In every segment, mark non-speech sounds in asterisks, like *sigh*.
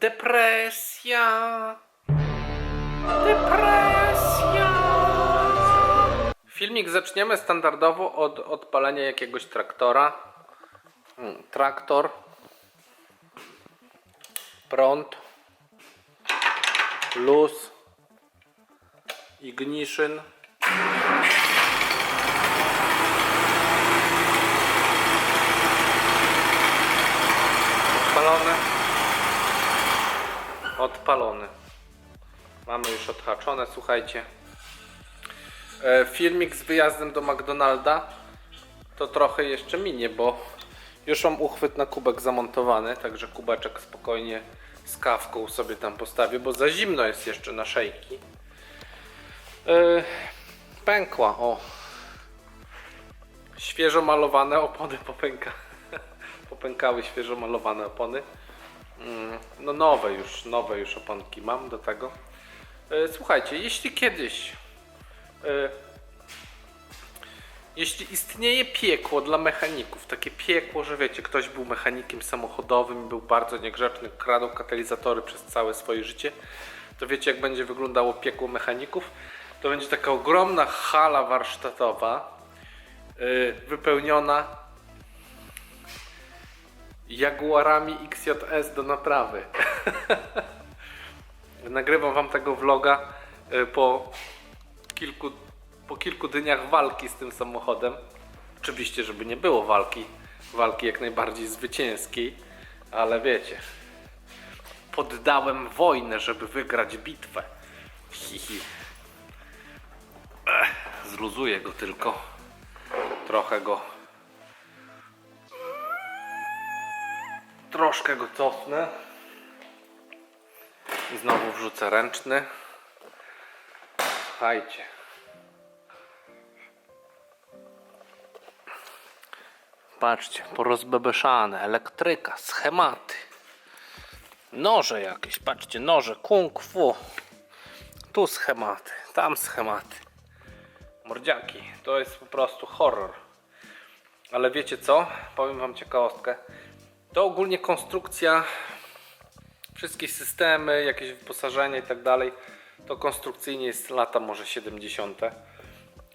Depresja. Depresja. Filmik zaczniemy standardowo od odpalenia jakiegoś traktora. Mm, Traktor. Prąd. Luz. Ignition. Odpalony. Odpalony. Mamy już odhaczone, słuchajcie. E, filmik z wyjazdem do McDonalda to trochę jeszcze minie, bo już mam uchwyt na kubek zamontowany, także kubeczek spokojnie z kawką sobie tam postawię, bo za zimno jest jeszcze na szejki. E, pękła, o. Świeżo malowane opony popęka. *laughs* Popękały świeżo malowane opony. Mm, No nowe już, nowe już oponki mam do tego. E, Słuchajcie, jeśli kiedyś e, jeśli istnieje piekło dla mechaników, takie piekło, że wiecie, ktoś był mechanikiem samochodowym, był bardzo niegrzeczny, kradł katalizatory przez całe swoje życie, to wiecie jak będzie wyglądało piekło mechaników? To będzie taka ogromna hala warsztatowa, yy, wypełniona Jaguarami XJS do naprawy. *laughs* Nagrywam wam tego vloga y, po kilku, po kilku dniach walki z tym samochodem. Oczywiście, żeby nie było walki, walki jak najbardziej zwycięskiej, ale wiecie, poddałem wojnę, żeby wygrać bitwę. Hihi. Zluzuję go tylko. Trochę go. Troszkę go cofnę. I znowu wrzucę ręczny. Słuchajcie. Patrzcie, porozbebeszane, elektryka, schematy. Noże jakieś, patrzcie, noże, kung fu. Tu schematy, tam schematy. Mordziaki, to jest po prostu horror. Ale wiecie co? Powiem wam ciekawostkę. To ogólnie konstrukcja wszystkie systemy, jakieś wyposażenie i tak dalej, to konstrukcyjnie jest lata może 70.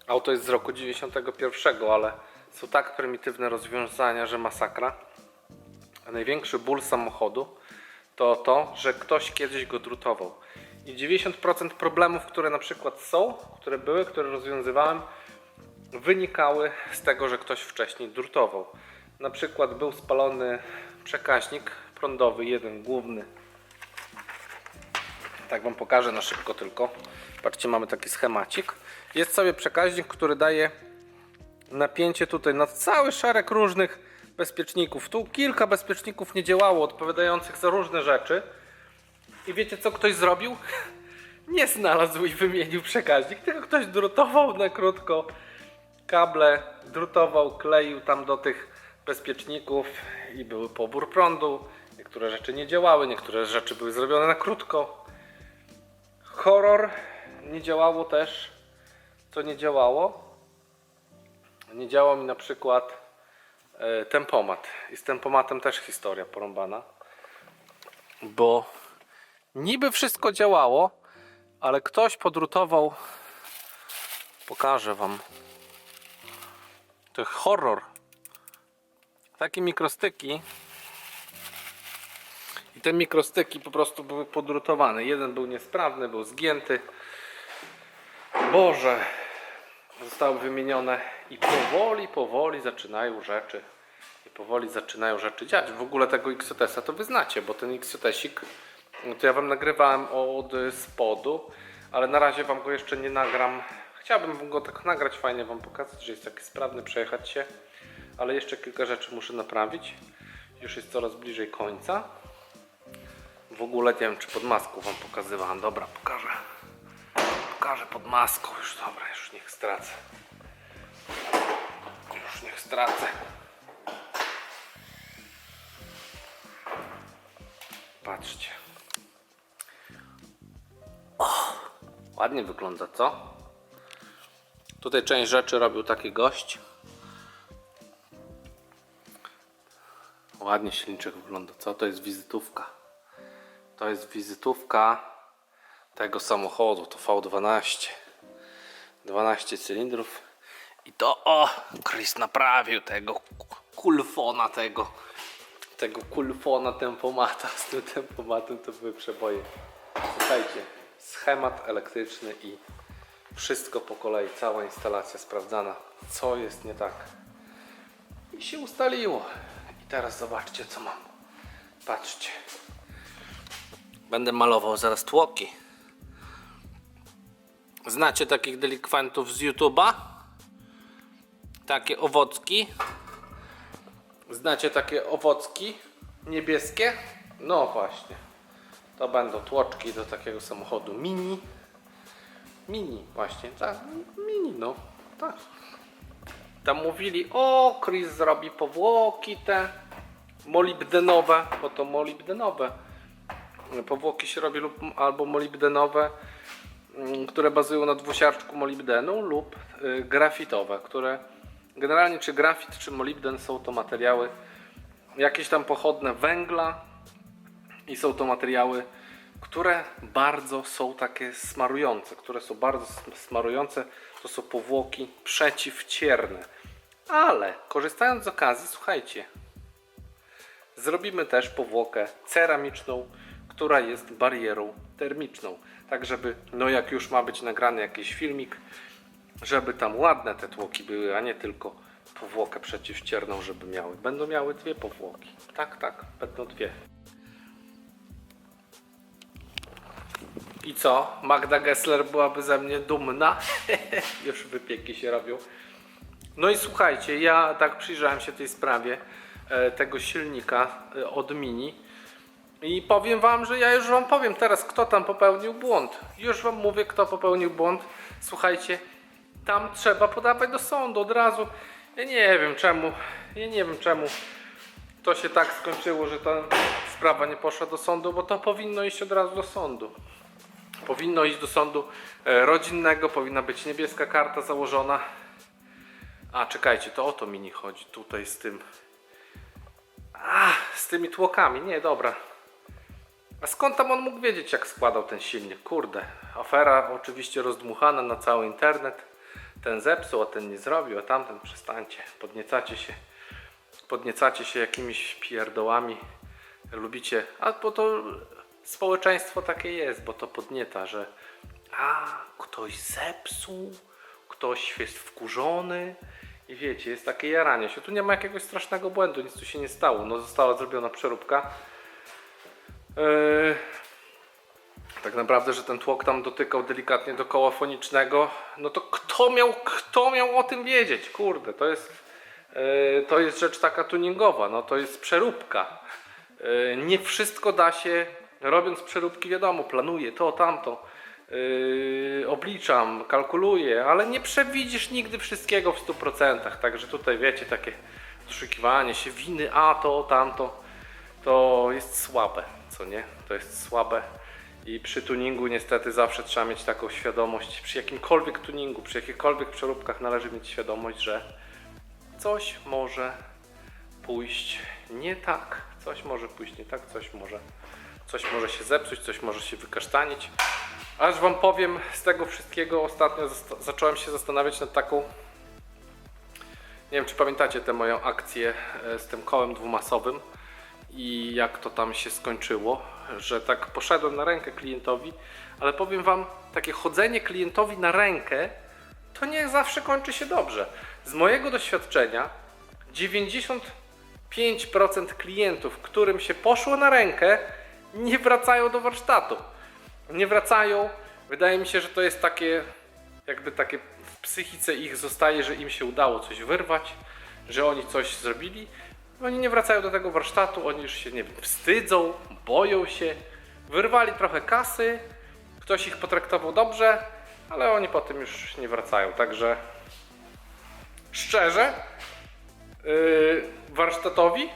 Auto jest z roku 91, ale są tak prymitywne rozwiązania, że masakra. A największy ból samochodu to to, że ktoś kiedyś go drutował. I 90% problemów, które na przykład są, które były, które rozwiązywałem, wynikały z tego, że ktoś wcześniej drutował. Na przykład był spalony przekaźnik prądowy, jeden główny. Tak Wam pokażę na szybko tylko. Patrzcie, mamy taki schemacik. Jest sobie przekaźnik, który daje napięcie tutaj na cały szereg różnych bezpieczników. Tu kilka bezpieczników nie działało, odpowiadających za różne rzeczy. I wiecie co ktoś zrobił? *laughs* Nie znalazł i wymienił przekaźnik, tylko ktoś drutował na krótko kable, drutował, kleił tam do tych bezpieczników i był pobór prądu. Niektóre rzeczy nie działały, niektóre rzeczy były zrobione na krótko. Horror nie działało też. Co nie działało? Nie działał mi na przykład e, tempomat. I z tempomatem też historia porąbana. Bo niby wszystko działało, ale ktoś podrutował. Pokażę wam. To horror. Takie mikrostyki. I te mikrostyki po prostu były podrutowane. Jeden był niesprawny, był zgięty. Boże, zostały wymienione i powoli, powoli zaczynają rzeczy. I powoli zaczynają rzeczy dziać. W ogóle tego XJS-a to wy znacie, bo ten XJS-ik no to ja wam nagrywałem od spodu, ale na razie wam go jeszcze nie nagram. Chciałbym go tak nagrać, fajnie wam pokazać, że jest taki sprawny, przejechać się, ale jeszcze kilka rzeczy muszę naprawić. Już jest coraz bliżej końca. W ogóle nie wiem, czy pod maską wam pokazywałem. Dobra, pokażę. Pokażę pod maską. Już dobra, już niech stracę. Już niech stracę. Patrzcie. O, ładnie wygląda, co? Tutaj część rzeczy robił taki gość. Ładnie silniczek wygląda, co? To jest wizytówka. To jest wizytówka tego samochodu, to V12. 12 cylindrów. I to o, Chris naprawił tego ku- kulfona tego. Tego kulfona tempomata. Z tym tempomatem to były przeboje. Słuchajcie, schemat elektryczny i wszystko po kolei, cała instalacja sprawdzana, co jest nie tak. I się ustaliło. Teraz zobaczcie co mam. Patrzcie. Będę malował zaraz tłoki. Znacie takich delikwentów z YouTube'a? Takie owocki? Znacie takie owocki niebieskie? No właśnie. To będą tłoczki do takiego samochodu mini. Mini właśnie, tak, mini no, tak. Tam mówili, o Chris zrobi powłoki te molibdenowe, bo to molibdenowe. Powłoki się robi lub albo molibdenowe, mm, które bazują na dwusiarczku molibdenu lub y, grafitowe, które generalnie czy grafit czy molibden są to materiały jakieś tam pochodne węgla i są to materiały, które bardzo są takie smarujące, które są bardzo sm- smarujące, to są powłoki przeciwcierne. Ale korzystając z okazji, słuchajcie, zrobimy też powłokę ceramiczną, która jest barierą termiczną. Tak, żeby, no jak już ma być nagrany jakiś filmik, żeby tam ładne te tłoki były, a nie tylko powłokę przeciwcierną, żeby miały. Będą miały dwie powłoki. Tak, tak, będą dwie. I co? Magda Gessler byłaby ze mnie dumna. *laughs* Już wypieki się robią. No i słuchajcie, ja tak przyjrzałem się tej sprawie e, tego silnika e, od Mini i powiem wam, że ja już wam powiem teraz, kto tam popełnił błąd. Już wam mówię, kto popełnił błąd. Słuchajcie, tam trzeba podawać do sądu od razu. Ja nie wiem czemu, ja nie wiem czemu to się tak skończyło, że ta sprawa nie poszła do sądu, bo to powinno iść od razu do sądu. Powinno iść do sądu e, rodzinnego, powinna być niebieska karta założona. A, czekajcie, to o to mini chodzi tutaj z tym. A, z tymi tłokami. Nie, dobra. A skąd tam on mógł wiedzieć, jak składał ten silnik? Kurde, afera oczywiście rozdmuchana na cały internet. Ten zepsuł, a ten nie zrobił, a tamten przestańcie. Podniecacie się, podniecacie się jakimiś pierdołami. Lubicie, a bo to społeczeństwo takie jest, bo to podnieca, że a, ktoś zepsuł, ktoś jest wkurzony i wiecie, jest takie jaranie się. Tu nie ma jakiegoś strasznego błędu, nic tu się nie stało. No została zrobiona przeróbka. Yy, tak naprawdę, że ten tłok tam dotykał delikatnie do koła fonicznego, no to kto miał, kto miał o tym wiedzieć? Kurde, to jest, yy, to jest rzecz taka tuningowa, no to jest przeróbka. Yy, nie wszystko da się, robiąc przeróbki, wiadomo, planuję to, tamto, yy, obliczam, kalkuluję, ale nie przewidzisz nigdy wszystkiego w 100%. Także tutaj wiecie, takie doszukiwanie się winy, a to, tamto, to jest słabe, co nie? To jest słabe. I przy tuningu niestety zawsze trzeba mieć taką świadomość, przy jakimkolwiek tuningu, przy jakichkolwiek przeróbkach należy mieć świadomość, że coś może pójść nie tak, coś może pójść nie tak, coś może, coś może się zepsuć, coś może się wykasztanić. Aż wam powiem, z tego wszystkiego ostatnio zacząłem się zastanawiać nad taką, nie wiem czy pamiętacie tę moją akcję e, z tym kołem dwumasowym i jak to tam się skończyło, że tak poszedłem na rękę klientowi, ale powiem wam, takie chodzenie klientowi na rękę to nie zawsze kończy się dobrze. Z mojego doświadczenia 95% klientów, którym się poszło na rękę, nie wracają do warsztatu. Nie wracają. Wydaje mi się, że to jest takie, jakby takie w psychice ich zostaje, że im się udało coś wyrwać, że oni coś zrobili. Oni nie wracają do tego warsztatu, oni już się nie wiem, wstydzą, boją się. Wyrwali trochę kasy, ktoś ich potraktował dobrze, ale oni potem już nie wracają. Także szczerze, yy, warsztatowi,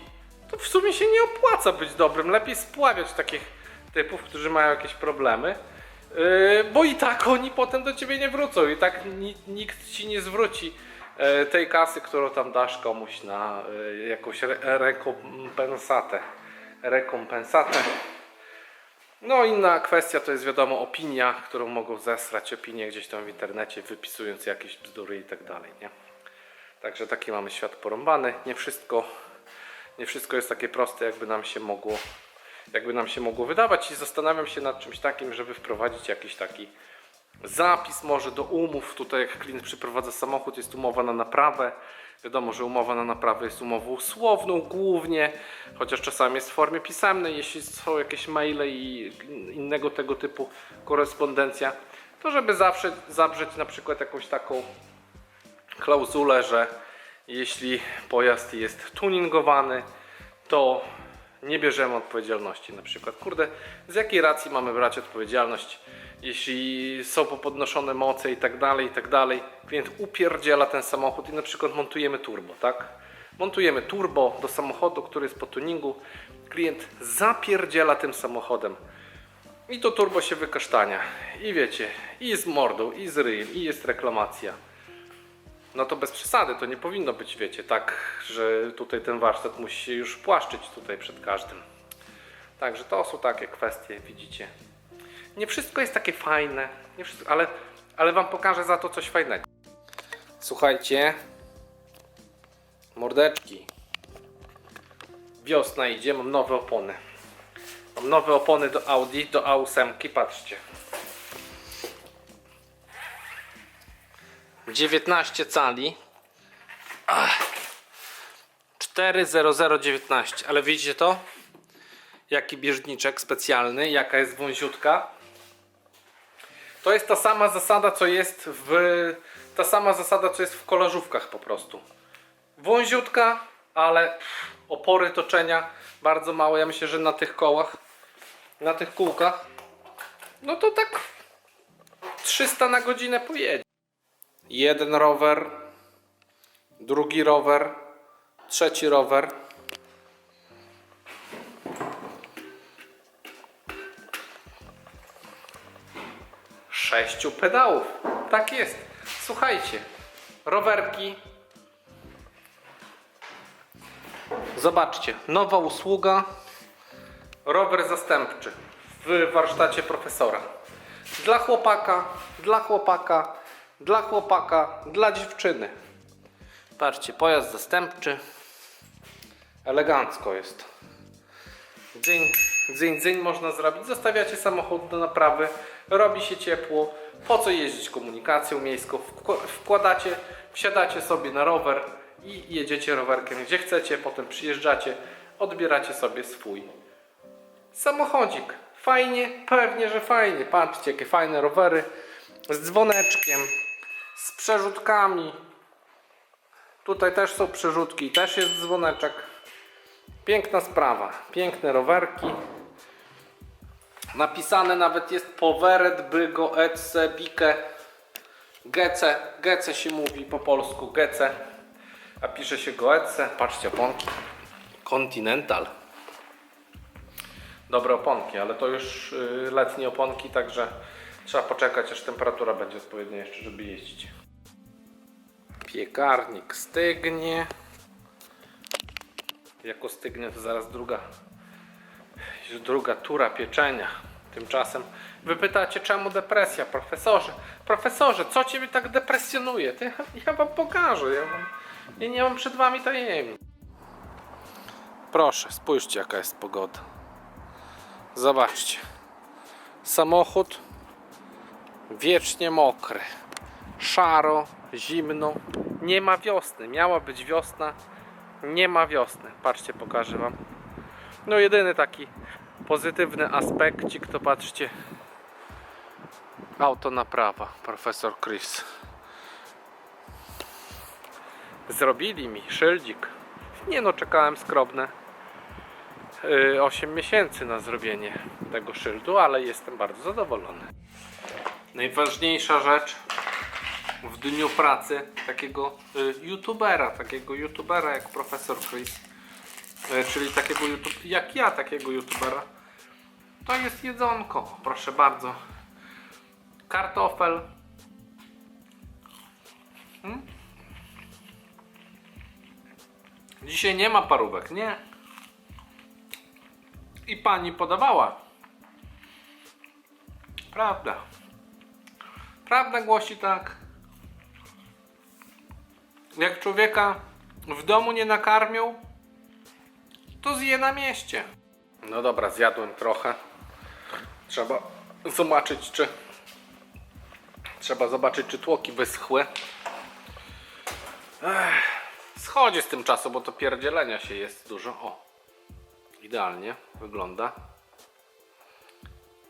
to w sumie się nie opłaca być dobrym. Lepiej spławiać takich typów, którzy mają jakieś problemy. Yy, bo i tak oni potem do ciebie nie wrócą, i tak ni nikt ci nie zwróci yy, tej kasy, którą tam dasz komuś na yy, jakąś re rekompensatę. Rekompensatę. No inna kwestia to jest wiadomo opinia, którą mogą zesrać opinię gdzieś tam w internecie, wypisując jakieś bzdury i tak dalej, nie? Także taki mamy świat porąbany. Nie wszystko, nie wszystko jest takie proste, jakby nam się mogło, jakby nam się mogło wydawać i zastanawiam się nad czymś takim, żeby wprowadzić jakiś taki zapis może do umów. Tutaj jak klient przyprowadza samochód, jest umowa na naprawę. Wiadomo, że umowa na naprawę jest umową słowną głównie, chociaż czasami jest w formie pisemnej, jeśli są jakieś maile i innego tego typu korespondencja, to żeby zawsze zawrzeć na przykład jakąś taką klauzulę, że jeśli pojazd jest tuningowany, to nie bierzemy odpowiedzialności. Na przykład, kurde, z jakiej racji mamy brać odpowiedzialność, jeśli są popodnoszone moce i tak dalej, i tak dalej. Klient upierdziela ten samochód i na przykład montujemy turbo, tak? Montujemy turbo do samochodu, który jest po tuningu. Klient zapierdziela tym samochodem. I to turbo się wykasztania. I wiecie, i z mordą, i z ryjem, i jest reklamacja. No to bez przesady, to nie powinno być, wiecie, tak, że tutaj ten warsztat musi się już płaszczyć tutaj przed każdym. Także to są takie kwestie, widzicie. Nie wszystko jest takie fajne, nie wszystko, ale, ale wam pokażę za to coś fajnego. Słuchajcie, mordeczki. Wiosna idzie, mam nowe opony. Mam nowe opony do Audi, do A8, patrzcie. 19 cali. Ach. 40019, ale widzicie to? Jaki bieżniczek specjalny, jaka jest wąziutka. To jest ta sama zasada, co jest w ta sama zasada, co jest w kolażówkach po prostu. Wąziutka, ale opory toczenia bardzo małe. Ja myślę, że na tych kołach, na tych kółkach, no to tak 300 na godzinę pojedzie. Jeden rower, drugi rower, trzeci rower. Sześciu pedałów. Tak jest. Słuchajcie, rowerki. Zobaczcie, nowa usługa. Rower zastępczy w warsztacie profesora. Dla chłopaka, dla chłopaka, dla chłopaka, dla dziewczyny. Patrzcie, pojazd zastępczy. Elegancko jest. Dzyń, dzyń, dzyń można zrobić. Zostawiacie samochód do naprawy, robi się ciepło. Po co jeździć komunikacją miejską? Wkła- Wkładacie, wsiadacie sobie na rower i jedziecie rowerkiem gdzie chcecie. Potem przyjeżdżacie, odbieracie sobie swój samochodzik. Fajnie, pewnie, że fajnie. Patrzcie, jakie fajne rowery z dzwoneczkiem, z przerzutkami. Tutaj też są przerzutki, też jest dzwoneczek. Piękna sprawa, piękne rowerki. Napisane nawet jest Poweret, Bygo, Ece, Bike, Gece. Gece się mówi po polsku, Gece. A pisze się Goece. Patrzcie, oponki. Continental. Dobre oponki, ale to już y, letnie oponki, także trzeba poczekać, aż temperatura będzie odpowiednia jeszcze, żeby jeździć. Piekarnik stygnie. Jak ostygnie, to zaraz druga, druga tura pieczenia. Tymczasem wy pytacie, czemu depresja, profesorze? Profesorze, co ciebie tak depresjonuje? To ja, ja wam pokażę. Ja, wam, ja nie mam przed wami tajemnic. Proszę, spójrzcie, jaka jest pogoda. Zobaczcie. Samochód wiecznie mokry. Szaro, zimno. Nie ma wiosny. Miała być wiosna. Nie ma wiosny. Patrzcie, pokażę wam. No jedyny taki pozytywny aspekcik to patrzcie. Auto naprawa. Profesor Chris. Zrobili mi szyldzik. Nie no, czekałem skromne. y, 8 miesięcy na zrobienie tego szyldu, ale jestem bardzo zadowolony. Najważniejsza rzecz w dniu pracy takiego y, youtubera, takiego youtubera jak profesor Chris, y, czyli takiego YouTube, jak ja takiego youtubera, to jest jedzonko, proszę bardzo. Kartofel. Hmm? Dzisiaj nie ma parówek, nie. I pani podawała Prawda. Prawda głosi tak. Jak człowieka w domu nie nakarmią, to zje na mieście. No dobra, zjadłem trochę. Trzeba zobaczyć, czy. Trzeba zobaczyć, czy tłoki wyschły. Ech, schodzi z tym czasu, bo to pierdzielenia się jest dużo. O, idealnie wygląda.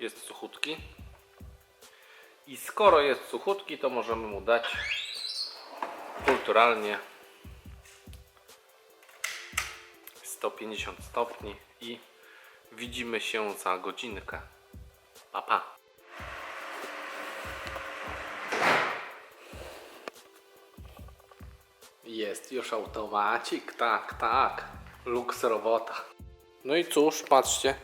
Jest suchutki. I skoro jest suchutki, to możemy mu dać kulturalnie 150 stopni i widzimy się za godzinkę. Pa, pa. Jest już automacik, tak, tak. Luks robota. No i cóż, patrzcie.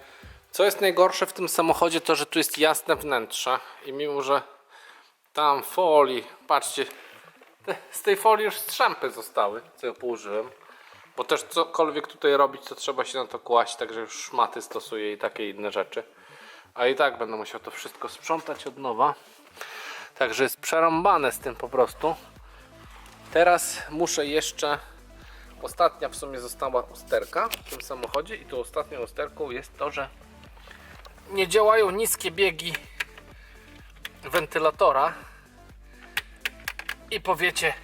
Co jest najgorsze w tym samochodzie, to że tu jest jasne wnętrze. I mimo, że tam folii, patrzcie, te, z tej folii już strzępy zostały, co ja położyłem. Bo też cokolwiek tutaj robić, to trzeba się na to kłaść, także już szmaty stosuję i takie inne rzeczy. A i tak będę musiał to wszystko sprzątać od nowa. Także jest przerąbane z tym po prostu. Teraz muszę jeszcze. Ostatnia w sumie została usterka w tym samochodzie, i tą ostatnią usterką jest to, że nie działają niskie biegi wentylatora. I powiecie,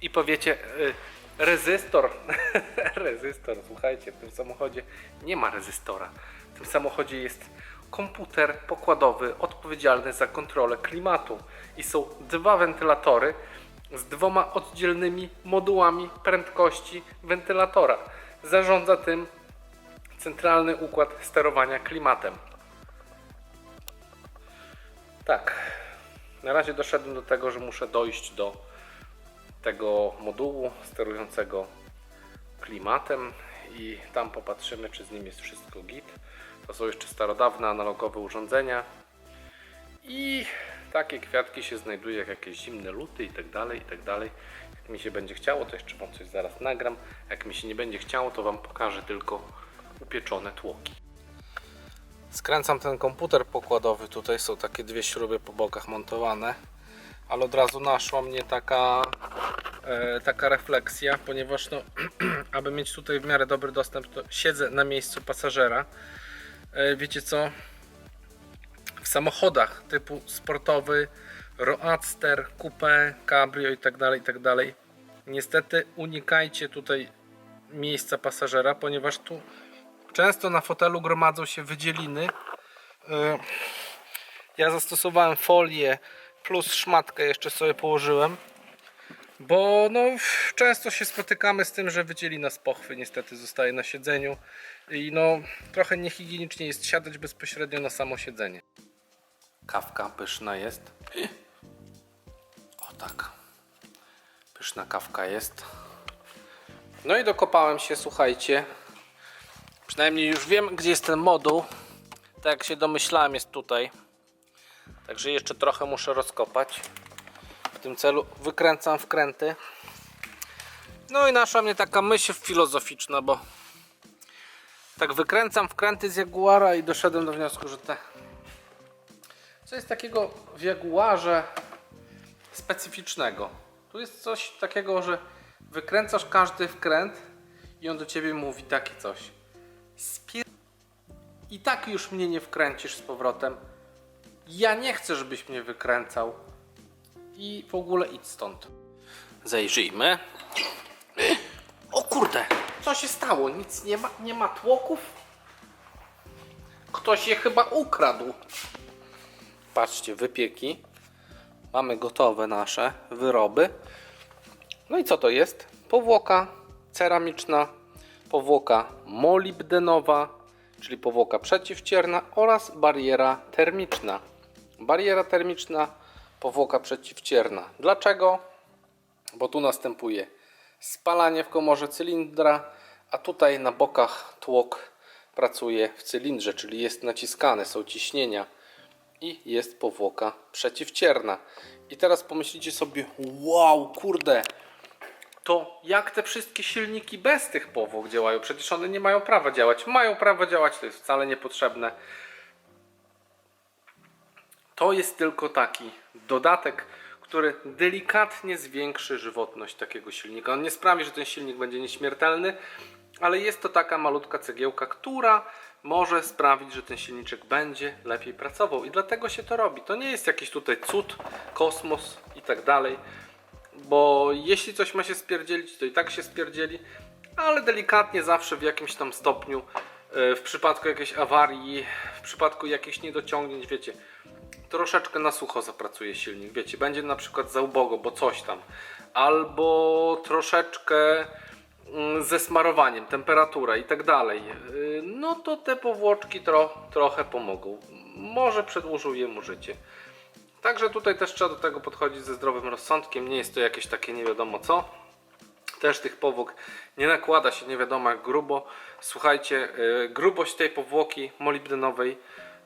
i powiecie, y, rezystor, *laughs* rezystor, słuchajcie, w tym samochodzie nie ma rezystora. W tym samochodzie jest komputer pokładowy odpowiedzialny za kontrolę klimatu i są dwa wentylatory z dwoma oddzielnymi modułami prędkości wentylatora. Zarządza tym centralny układ sterowania klimatem. Tak. Na razie doszedłem do tego, że muszę dojść do tego modułu sterującego klimatem i tam popatrzymy, czy z nim jest wszystko git. To są jeszcze starodawne analogowe urządzenia i takie kwiatki się znajduje jak jakieś zimne luty i tak dalej, i tak dalej. Jak mi się będzie chciało, to jeszcze Wam coś zaraz nagram. Jak mi się nie będzie chciało, to Wam pokażę tylko upieczone tłoki. Skręcam ten komputer pokładowy. Tutaj są takie dwie śruby po bokach montowane. Ale od razu naszła mnie taka, e, taka refleksja, ponieważ no, *clears throat* aby mieć tutaj w miarę dobry dostęp, to siedzę na miejscu pasażera. E, wiecie co? W samochodach typu sportowy, Roadster, Coupe, Cabrio i tak dalej, i tak. Niestety unikajcie tutaj miejsca pasażera, ponieważ tu często na fotelu gromadzą się wydzieliny. E, Ja zastosowałem folię plus szmatkę jeszcze sobie położyłem. Bo no, często się spotykamy z tym, że wydzielina z pochwy niestety zostaje na siedzeniu i no trochę niehigienicznie jest siadać bezpośrednio na samo siedzenie. Kawka pyszna jest. O tak. Pyszna kawka jest. No i dokopałem się, słuchajcie. Przynajmniej już wiem, gdzie jest ten moduł. Tak jak się domyślałem, jest tutaj. Także jeszcze trochę muszę rozkopać. W tym celu wykręcam wkręty. No i naszła mnie taka myśl filozoficzna, bo tak wykręcam wkręty z Jaguara i doszedłem do wniosku, że te co jest takiego w Jaguarze specyficznego. Tu jest coś takiego, że wykręcasz każdy wkręt i on do ciebie mówi takie coś. Spier... I tak już mnie nie wkręcisz z powrotem. Ja nie chcę, żebyś mnie wykręcał. I w ogóle idź stąd. Zajrzyjmy. O kurde, co się stało? Nic nie ma, nie ma tłoków? Ktoś je chyba ukradł. Patrzcie, wypieki. Mamy gotowe nasze wyroby. No i co to jest? Powłoka ceramiczna, powłoka molibdenowa, czyli powłoka przeciwcierna oraz bariera termiczna. Bariera termiczna, powłoka przeciwcierna. Dlaczego? Bo tu następuje spalanie w komorze cylindra, a tutaj na bokach tłok pracuje w cylindrze, czyli jest naciskane, są ciśnienia i jest powłoka przeciwcierna. I teraz pomyślicie sobie, wow, kurde, to jak te wszystkie silniki bez tych powłok działają? Przecież one nie mają prawa działać. Mają prawo działać, to jest wcale niepotrzebne. To jest tylko taki dodatek, który delikatnie zwiększy żywotność takiego silnika. On nie sprawi, że ten silnik będzie nieśmiertelny, ale jest to taka malutka cegiełka, która może sprawić, że ten silniczek będzie lepiej pracował i dlatego się to robi. To nie jest jakiś tutaj cud, kosmos i tak dalej, bo jeśli coś ma się spierdzielić, to i tak się spierdzieli, ale delikatnie zawsze w jakimś tam stopniu, e, w przypadku jakiejś awarii, w przypadku jakichś niedociągnięć, wiecie, troszeczkę na sucho zapracuje silnik, wiecie, będzie na przykład za ubogo, bo coś tam, albo troszeczkę mm, ze smarowaniem, temperatura i tak dalej, Yy, no to te powłoczki tro, trochę pomogą. Może przedłużą jemu życie. Także tutaj też trzeba do tego podchodzić ze zdrowym rozsądkiem. Nie jest to jakieś takie nie wiadomo co. Też tych powłok nie nakłada się nie wiadomo jak grubo. Słuchajcie, yy, grubość tej powłoki molibdenowej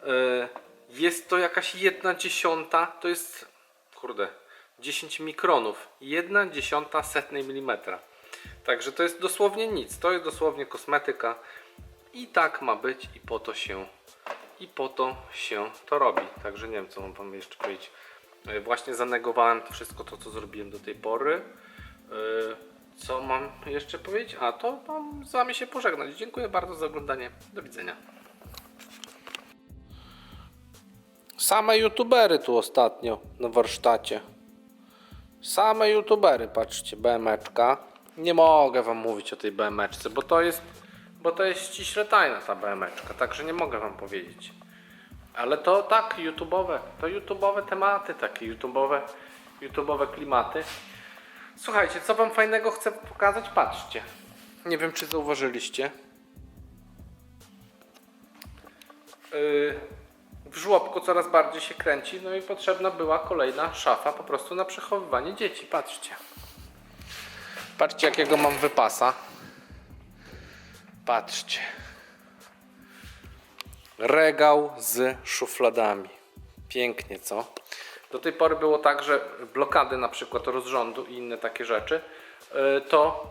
yy, jest to jakaś jedna dziesiąta, to jest kurde 10 mikronów. Jedna dziesiąta setnej milimetra. Także to jest dosłownie nic. To jest dosłownie kosmetyka. I tak ma być i po to się i po to się to robi. Także nie wiem co mam wam jeszcze powiedzieć. E, Właśnie zanegowałem to wszystko to co zrobiłem do tej pory. E, Co mam jeszcze powiedzieć? A to mam z wami się pożegnać. Dziękuję bardzo za oglądanie. Do widzenia. Same youtubery tu ostatnio na warsztacie. Same youtubery, patrzcie, BMeczka. Nie mogę wam mówić o tej BMeczce, bo to jest bo to jest ściśle tajna ta BMeczka, także nie mogę wam powiedzieć. Ale to tak, YouTube'owe, to YouTube'owe tematy, takie YouTube'owe, YouTube'owe klimaty. Słuchajcie, co wam fajnego chcę pokazać? Patrzcie. Nie wiem, czy zauważyliście. Yy, w żłobku coraz bardziej się kręci, no i potrzebna była kolejna szafa po prostu na przechowywanie dzieci. Patrzcie. Patrzcie, jakiego mam wypasa. Patrzcie. Regał z szufladami. Pięknie, co? Do tej pory było tak, że blokady na przykład rozrządu i inne takie rzeczy, yy, to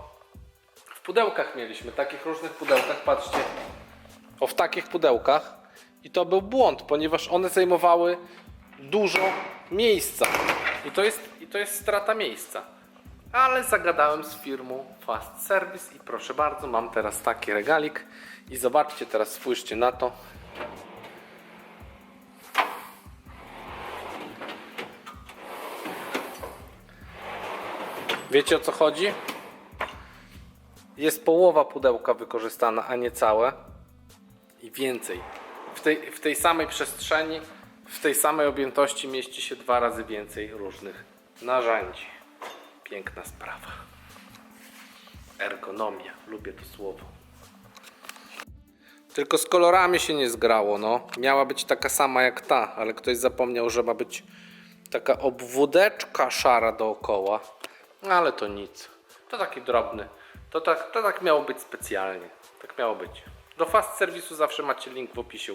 w pudełkach mieliśmy, takich różnych pudełkach, patrzcie. O, w takich pudełkach. I to był błąd, ponieważ one zajmowały dużo miejsca. I to jest, i to jest strata miejsca. Ale zagadałem z firmą Fast Service i proszę bardzo, mam teraz taki regalik. I zobaczcie, teraz spójrzcie na to. Wiecie o co chodzi? Jest połowa pudełka wykorzystana, a nie całe. I więcej. W tej, w tej samej przestrzeni, w tej samej objętości mieści się dwa razy więcej różnych narzędzi. Piękna sprawa. Ergonomia, lubię to słowo. Tylko z kolorami się nie zgrało, no. Miała być taka sama jak ta, ale ktoś zapomniał, że ma być taka obwódeczka szara dookoła. No, ale to nic. To taki drobny. To tak, to tak miało być specjalnie. Tak miało być. Do fast serwisu zawsze macie link w opisie